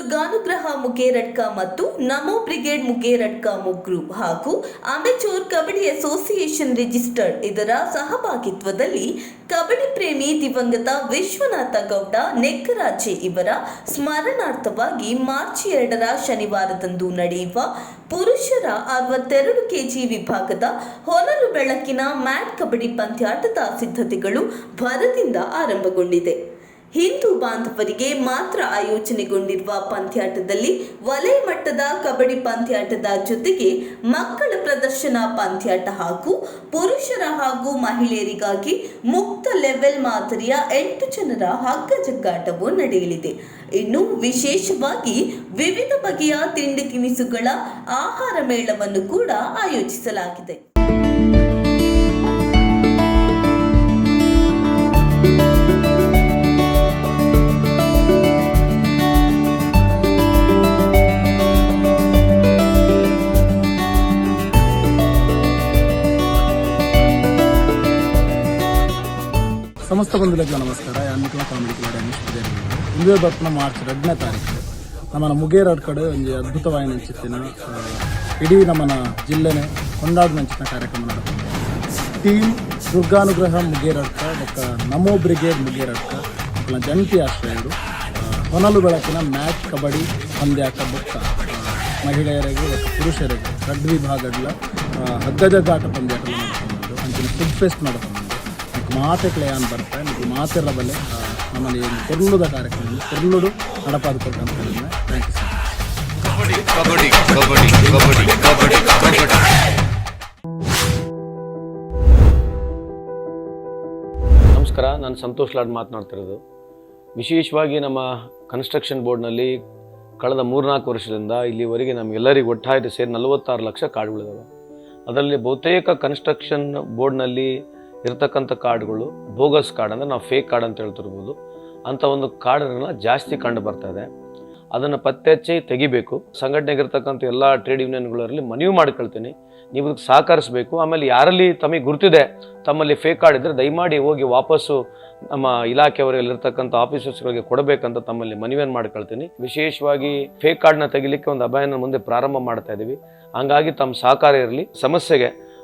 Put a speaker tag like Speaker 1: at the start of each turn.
Speaker 1: ದುರ್ಗಾನುಗ್ರಹ ಮುಗೇರಡ್ಕ ಮತ್ತು ನಮೋ ಬ್ರಿಗೇಡ್ ಮುಗೇರಡ್ಕ ಮುಗ್ರು ಹಾಗೂ amateur kabaddi association registered ಇದರ ಸಹಭಾಗಿತ್ವದಲ್ಲಿ ಕಬಡ್ಡಿ ಪ್ರೇಮಿ ದಿವಂಗತ ವಿಶ್ವನಾಥ ಗೌಡ ನೆಕ್ಕರಾಜೆ ಇವರ ಸ್ಮರಣಾರ್ಥವಾಗಿ ಮಾರ್ಚ್ ಎರಡರ ಶನಿವಾರದಂದು ನಡೆಯುವ ಪುರುಷರ ಅರವತ್ತೆರಡು ಕೆಜಿ ವಿಭಾಗದ ಹೊನಲು ಬೆಳಕಿನ ಮ್ಯಾಟ್ ಕಬಡ್ಡಿ ಪಂದ್ಯಾಟದ ಸಿದ್ಧತೆಗಳು ಭರದಿಂದ ಆರಂಭಗೊಂಡಿದೆ. ಹಿಂದೂ ಬಾಂಧವರಿಗೆ ಮಾತ್ರ ಆಯೋಜನೆಗೊಂಡಿರುವ ಪಂದ್ಯಾಟದಲ್ಲಿ ವಲಯ ಮಟ್ಟದ ಕಬಡ್ಡಿ ಪಂದ್ಯಾಟದ ಜೊತೆಗೆ ಮಕ್ಕಳ ಪ್ರದರ್ಶನ ಪಂದ್ಯಾಟ ಹಾಗೂ ಪುರುಷರ ಹಾಗೂ ಮಹಿಳೆಯರಿಗಾಗಿ ಮುಕ್ತ ಲೆವೆಲ್ ಮಾದರಿಯ ಎಂಟು ಜನರ ಹಗ್ಗ ಜಗ್ಗಾಟವು ನಡೆಯಲಿದೆ. ಇನ್ನು ವಿಶೇಷವಾಗಿ ವಿವಿಧ ಬಗೆಯ ತಿಂಡಿ ತಿನಿಸುಗಳ ಆಹಾರ ಮೇಳವನ್ನು ಕೂಡ ಆಯೋಜಿಸಲಾಗಿದೆ.
Speaker 2: ಸಮಸ್ತ ಬಂಧುಗಳಿಗೆ ನಮಸ್ಕಾರ. ಅನ್ನಿಕಲ ಕಾಮಿಡಿ ಕ್ಲಬ್ ರಮೇಶ್ ಪೂಜಾರಿ ಇಂದು ಬರ್ಪನ ಮಾರ್ಚ್ ಎರಡನೇ ತಾರೀಕು. ನಮ್ಮನ ಮುಗೇರಡ್ ಕಡೆ ಒಂದು ಅದ್ಭುತವಾಗಿ ನಂಚಿತ್ತಿನ ಇಡೀ ನಮ್ಮನ ಜಿಲ್ಲೆನೇ ಕೊಂಡಾಡ್ ನಂಚಿನ ಕಾರ್ಯಕ್ರಮ ನಡೆದಿದೆ. ಟೀಮ್ ದುರ್ಗಾನುಗ್ರಹ ಮುಗೇರಡ್ಕ ಮತ್ತು ನಮೋ ಬ್ರಿಗೇಡ್ ಮುಗೇರಡ್ಕ ಮಕ್ಕಳ ಜಂಟಿ ಆಶ್ರಯರು ಹೊನಲು ಬೆಳಕಿನ ಮ್ಯಾಚ್ ಕಬಡ್ಡಿ ಪಂದ್ಯಾಟ ಬುಕ್ಕ ಮಹಿಳೆಯರಿಗೆ ಮತ್ತು ಪುರುಷರಿಗೆ ರಡ್ ವಿಭಾಗಗಳ ಹಗ್ಗಜಗ್ಗಾಟ ಪಂದ್ಯಾಟ ಅಂಚಿನ ಫುಡ್ ಫೆಸ್ಟ್ ನಡೆಕೊಂಡು ಮಾತೆಕ್ಲೆ ಅಂತ ಬರ್ತಾರೆ ಮತ್ತು ಮಾತೆಲ್ಲ ಬಲ್ಲೆ ಆ, ನಮ್ಮಲ್ಲಿ ಕೊರ್ಲುದ ಕಾರ್ಯಕ್ರಮ ಕೊರ್ಲುಡು ನಡಪಾದ ಹೇಳಿದ್ರೆ thank you sir
Speaker 3: kabaddi kabaddi kabaddi kabaddi kabaddi
Speaker 4: ನಮಸ್ಕಾರ ನಾನು ಸಂತೋಷ್ ಲಾಡ್ ಮಾತನಾಡ್ತಿರೋದು. ವಿಶೇಷವಾಗಿ ನಮ್ಮ ಕನ್ಸ್ಟ್ರಕ್ಷನ್ ಬೋರ್ಡ್ನಲ್ಲಿ ಕಳೆದ ಮೂರ್ನಾಲ್ಕು ವರ್ಷದಿಂದ ಇಲ್ಲಿವರೆಗೆ ನಮಗೆಲ್ಲರಿಗೂ ಒಟ್ಟಾಯಿತು ಸೇರಿ ನಲವತ್ತಾರು ಲಕ್ಷ ಕಾರ್ಡ್ಗಳಿದಾವೆ ಅದರಲ್ಲಿ ಬಹುತೇಕ ಕನ್ಸ್ಟ್ರಕ್ಷನ್ ಬೋರ್ಡ್ನಲ್ಲಿ ಇರತಕ್ಕಂಥ ಕಾರ್ಡ್ಗಳು ಬೋಗಸ್ ಕಾರ್ಡ್ ಅಂದರೆ ನಾವು ಫೇಕ್ ಕಾರ್ಡ್ ಅಂತ ಹೇಳ್ತಿರ್ಬೋದು. ಅಂಥ ಒಂದು ಕಾರ್ಡನ್ನು ಜಾಸ್ತಿ ಕಂಡು ಬರ್ತಾ ಇದೆ. ಅದನ್ನು ಪತ್ತೆ ಹಚ್ಚಿ ತೆಗಿಬೇಕು ಸಂಘಟನೆಗಿರ್ತಕ್ಕಂಥ ಎಲ್ಲ ಟ್ರೇಡ್ ಯೂನಿಯನ್ಗಳಲ್ಲಿ ಮನವಿ ಮಾಡ್ಕೊಳ್ತೀನಿ. ನೀವು ಇದಕ್ಕೆ ಸಹಕರಿಸಬೇಕು. ಆಮೇಲೆ ಯಾರಲ್ಲಿ ತಮಗೆ ಗುರ್ತಿದೆ, ತಮ್ಮಲ್ಲಿ ಫೇಕ್ ಕಾರ್ಡ್ ಇದ್ದರೆ ದಯಮಾಡಿ ಹೋಗಿ ವಾಪಸ್ಸು ನಮ್ಮ ಇಲಾಖೆಯವರಲ್ಲಿರ್ತಕ್ಕಂಥ ಆಫೀಸರ್ಸ್ಗಳಿಗೆ ಕೊಡಬೇಕಂತ ತಮ್ಮಲ್ಲಿ ಮನವಿಯನ್ನು ಮಾಡ್ಕೊಳ್ತೀನಿ. ವಿಶೇಷವಾಗಿ ಫೇಕ್ ಕಾರ್ಡ್ನ ತೆಗಿಲಿಕ್ಕೆ ಒಂದು ಅಭಿಯಾನ ಮುಂದೆ ಪ್ರಾರಂಭ ಮಾಡ್ತಾ ಇದ್ದೀವಿ ಹಂಗಾಗಿ ತಮ್ಮ ಸಹಕಾರ ಇರಲಿ. ಸಮಸ್ಯೆಗೆ